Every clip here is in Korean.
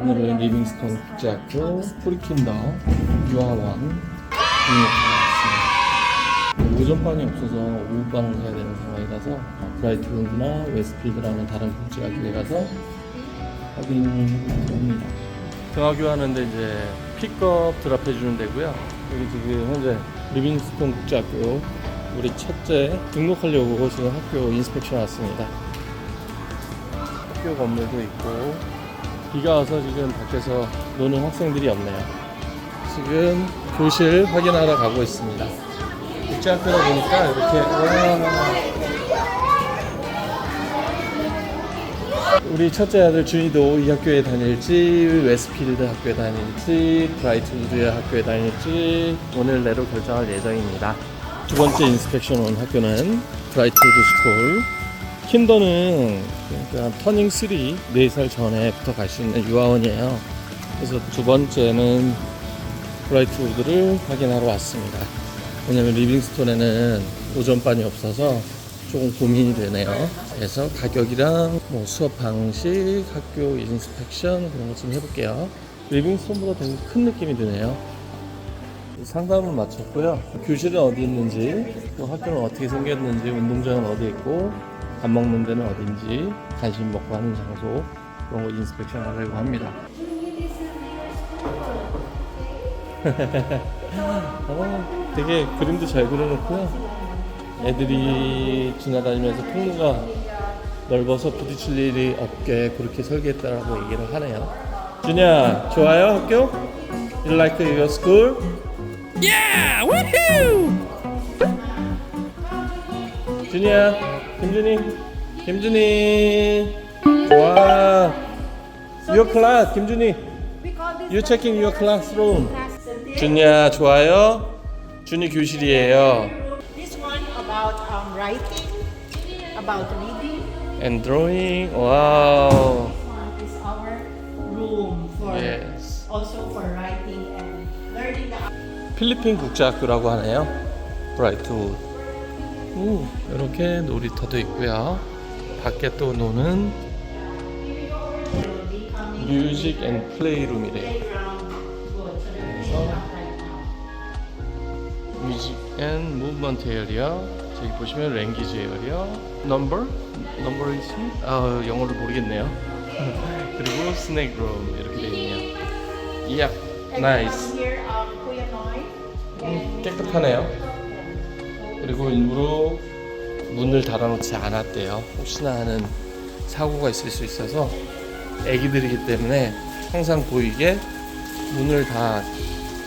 오늘은 리빙스톤 국제학교 프리킨더 유아원 등록하고 왔습니다. 오전반이 없어서 오후반을 해야 되는 상황이라서 브라이트랜드나 웨스트필드라는 다른 국제학교에 가서 확인합니다. 등하교 하는데 이제 픽업 드랍해 주는 데고요. 여기 지금 현재 리빙스톤 국제학교 우리 첫째 등록하려고 지금 학교 인스펙션 왔습니다. 학교 건물도 있고 비가 와서 지금 밖에서 노는 학생들이 없네요. 지금 교실 확인하러 가고 있습니다. 국제학교다 보니까 이렇게 와 우리 첫째 아들 준이도 이 학교에 다닐지 웨스필드 학교에 다닐지 브라이트우드 학교에 다닐지 오늘 내로 결정할 예정입니다. 두 번째 인스펙션 온 학교는 브라이트우드 스쿨. 킨더는 그러니까 터닝 3 4살 전에부터 갈 수 있는 유아원이에요. 그래서 두 번째는 브라이트 우드를 확인하러 왔습니다. 왜냐면 리빙스톤에는 오전반이 없어서 조금 고민이 되네요. 그래서 가격이랑 뭐 수업 방식, 학교 인스펙션 그런 것 좀 해볼게요. 리빙스톤보다 되게 큰 느낌이 드네요. 상담을 마쳤고요. 교실은 어디 있는지, 또 학교는 어떻게 생겼는지, 운동장은 어디 있고, 밥 먹는 데는 어딘지, 간식 먹고 하는 장소 그런 거 인스펙션 하려고 합니다. 어, 되게 그림도 잘 그려놓고요. 애들이 지나다니면서 통로가 넓어서 부딪힐 일이 없게 그렇게 설계했다라고 얘기를 하네요. 준야, 좋아요 학교? You like your school? Yeah! Woohoo! 준이야, 김준이, 김준이, 좋아. Your class, 김준이. You checking your classroom. 준이야, 좋아요. 준이 교실이에요. This one about um, writing, about reading. And drawing. 와우. One is our room for Yes. also for writing and learning the 필리핀 국제학교라고 하네요. 브라이트우드. 오, 이렇게 놀이터도 있고요. 밖에 또 노는 뮤직 앤 플레이룸이래요. 그래서. 뮤직 앤 무브먼트 에어리어. 저기 보시면 랭귀지 에어리어. 넘버? 넘버 이시? 아, 영어를 모르겠네요. 그리고 스낵 룸 이렇게 되어 있네요. 이야, 나이스. um. 음, 깨끗하네요. 그리고 일부러 문을 닫아놓지 않았대요. 혹시나 하는 사고가 있을 수 있어서 애기들이기 때문에 항상 보이게 문을 다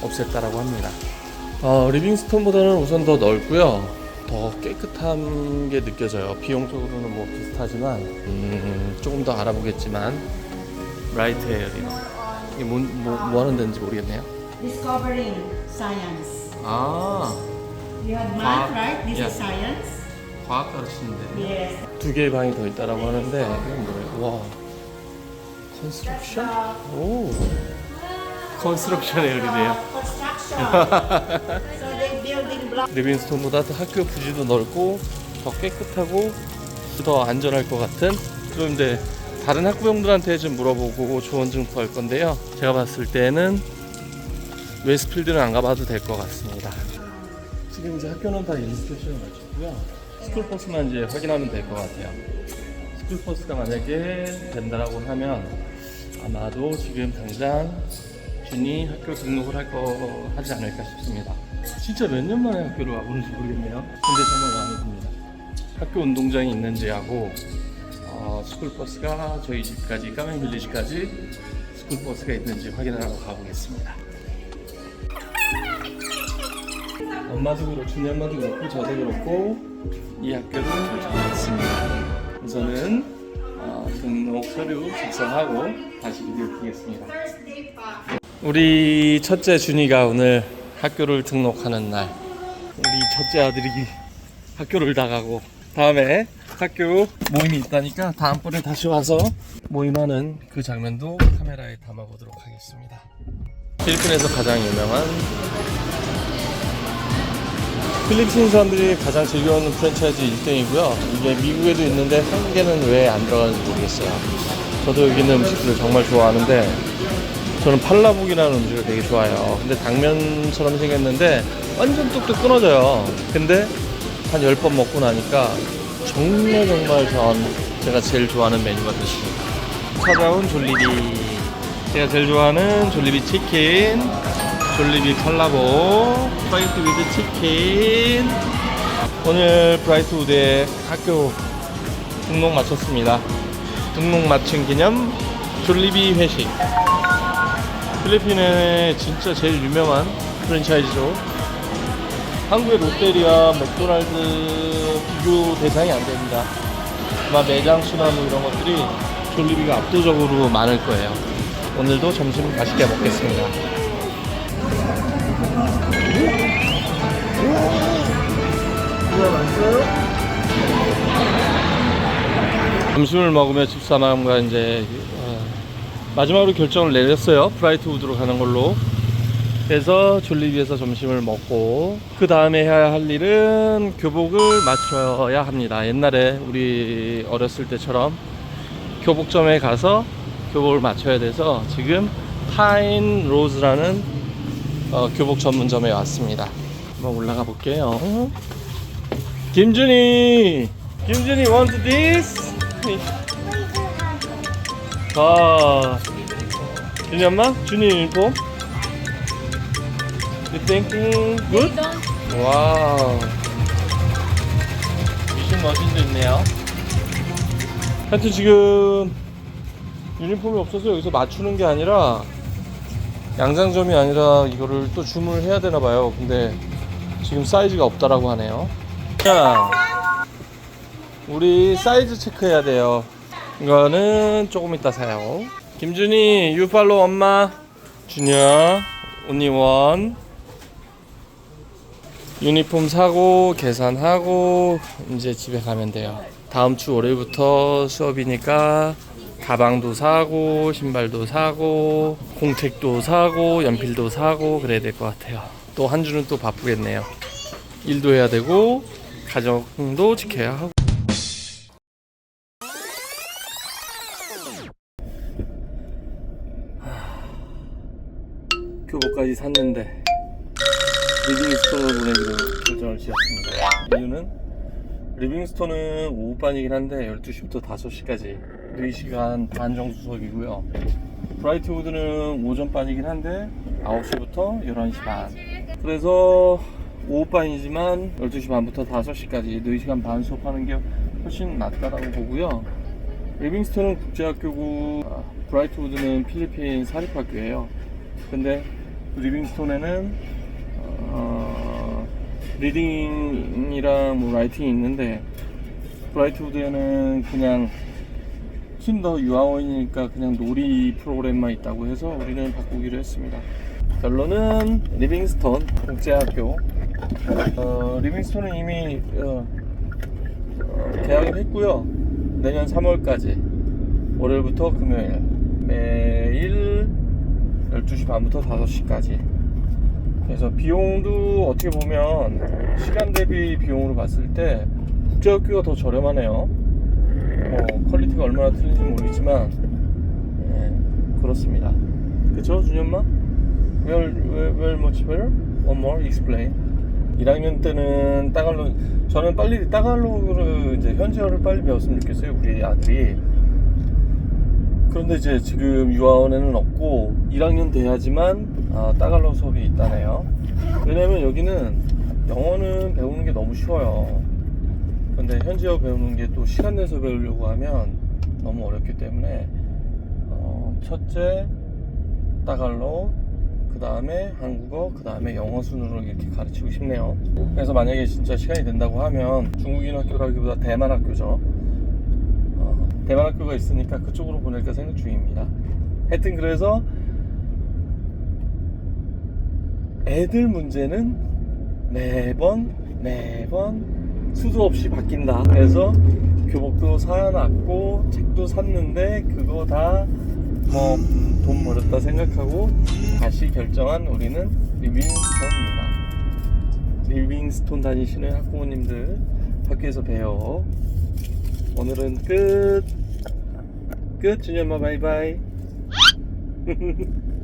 없앴다라고 합니다. 어, 리빙스톤보다는 우선 더 넓고요. 더 깨끗한 게 느껴져요. 비용적으로는 뭐 비슷하지만 음, 조금 더 알아보겠지만 라이트 에어리어 이게 뭐, 뭐, 뭐 하는 데인지 모르겠네요. Discovering science. 아 You have Ah, math, right? This yeah. is science. 과학 가르치는데 Yes. 두 개의 방이 더 있다라고 하는데 이건 뭐예요? 와 컨스트럭션? 오 컨스트럭션 에어리네요 Construction. so they building block. 리빙스톤보다 더 학교 부지도 넓고 더 깨끗하고 더 안전할 것 같은 그런데 다른 학부형들한테 좀 물어보고 조언 좀 구할 건데요 제가 봤을 때는 웨스필드는 안 가봐도 될 것 같습니다 지금 이제 학교는 다 인스펙션을 마쳤고요 스쿨버스만 이제 확인하면 될 것 같아요 스쿨버스가 만약에 된다라고 하면 아마도 지금 당장 준이 학교 등록을 할 거 하지 않을까 싶습니다. 진짜 몇 년 만에 학교를 와보는지 모르겠네요. 근데 정말 마음에 듭니다. 학교 운동장이 있는지 하고 어, 스쿨버스가 저희 집까지 까맹빌리지까지 스쿨버스가 있는지 확인하러 가보겠습니다. 엄마도 그렇고 준이 엄마도 그렇고 저도 그렇고 이 학교를 결정했습니다. 우선은 어, 등록 서류 작성하고 다시 비디오 키겠습니다. 우리 첫째 준이가 오늘 학교를 등록하는 날. 우리 첫째 아들이 학교를 나가고 다음에 학교 모임이 있다니까 다음번에 다시 와서 모임하는 그 장면도 카메라에 담아보도록 하겠습니다. 필리핀에서 가장 유명한 필리핀 사람들이 가장 즐겨하는 프랜차이즈 1등이고요. 이게 미국에도 있는데 한국에는 왜 안 들어가는지 모르겠어요. 저도 여기 있는 음식들을 정말 좋아하는데 저는 팔라복이라는 음식을 되게 좋아해요. 근데 당면처럼 생겼는데 완전 뚝뚝 끊어져요. 근데 한 10번 먹고 나니까 정말 정말 전 제가 제일 좋아하는 메뉴가 됐습니다. 찾아온 졸리비. 제가 제일 좋아하는 졸리비 치킨, 졸리비 팔라보, 스파게티 위드 치킨. 오늘 브라이트우드에 학교 등록 마쳤습니다. 등록 마친 기념 졸리비 회식. 필리핀의 진짜 제일 유명한 프랜차이즈죠. 한국의 롯데리아, 맥도날드 비교 대상이 안 됩니다. 아마 매장 수나 뭐 이런 것들이 졸리비가 압도적으로 많을 거예요. 오늘도 점심 맛있게 먹겠습니다. 점심을 먹으며 집사람과 이제 어, 마지막으로 결정을 내렸어요. 브라이트 우드로 가는 걸로. 그래서 졸리비에서 점심을 먹고 그 다음에 해야 할 일은 교복을 맞춰야 합니다. 옛날에 우리 어렸을 때처럼 교복점에 가서 교복을 맞춰야 돼서 지금 파인 로즈라는 어, 교복 전문점에 왔습니다. 한번 올라가 볼게요. 김준이, 김준이 want this? 아, 준이 엄마, 준이 유니폼. You thinking good? 와우. 미신 머신도 있네요. 하여튼 지금 유니폼이 없어서 여기서 맞추는 게 아니라 양장점이 아니라 이거를 또 주문을 해야 되나 봐요. 근데 지금 사이즈가 없다라고 하네요. 자, 우리 사이즈 체크해야 돼요. 이거는 조금 이따 사요. 김준이, 유팔로 엄마. 준이야, 언니 원. 유니폼 사고 계산하고 이제 집에 가면 돼요. 다음 주 월요일부터 수업이니까 가방도 사고 신발도 사고 공책도 사고 연필도 사고 그래야 될 것 같아요. 또 한 주는 또 바쁘겠네요. 일도 해야 되고 가정도 지켜야 하고. 교복까지 샀는데 리빙스톤을 보내기로 결정을 지었습니다. 이유는 리빙스톤은 오후반이긴 한데 12시부터 5시까지 4시간 반 정도 수업이고요. 브라이트우드는 오전반이긴 한데 9시부터 11시 반. 그래서 오후반이지만 12시 반부터 5시까지 4시간 반 수업하는 게 훨씬 낫다라고 보고요. 리빙스톤은 국제학교고 아, 브라이트우드는 필리핀 사립학교예요. 근데 리빙스톤에는 어, 리딩이랑 뭐 라이팅이 있는데 브라이트우드에는 그냥 훨씬 더 유아원이니까 그냥 놀이 프로그램만 있다고 해서 우리는 바꾸기로 했습니다. 결론은 리빙스톤 국제학교. 어, 리빙스톤은 이미 어, 어, 계약을 했고요. 내년 3월까지 월요일부터 금요일 매일 12시 반부터 5시까지 그래서 비용도 어떻게 보면 시간 대비 비용으로 봤을 때 국제학교가 더 저렴하네요 뭐 퀄리티가 얼마나 틀린지 모르겠지만 예, 그렇습니다 그쵸 준현마? Well, well, well much better? One more explain 1학년 때는 따갈로 저는 빨리 따갈로그를 이제 현지어를 빨리 배웠으면 좋겠어요 우리 아들이 그런데 이제 지금 유아원에는 없고 1학년 돼야지만 아, 따갈로 수업이 있다네요. 왜냐면 여기는 영어는 배우는 게 너무 쉬워요. 근데 현지어 배우는 게 또 시간 내서 배우려고 하면 너무 어렵기 때문에 어, 첫째 따갈로 그 다음에 한국어 그 다음에 영어 순으로 이렇게 가르치고 싶네요. 그래서 만약에 진짜 시간이 된다고 하면 중국인 학교라기보다 대만 학교죠. 어, 대만 학교가 있으니까 그쪽으로 보낼까 생각 중입니다. 하여튼 그래서 애들 문제는 매번 매번 수도 없이 바뀐다. 그래서 교복도 사놨고 책도 샀는데 그거 다 뭐돈 벌었다 생각하고 다시 결정한 우리는 리빙스톤입니다. 리빙스톤 다니시는 학부모님들 학교에서 봬요. 오늘은 끝. 끝. 준현마 바이바이.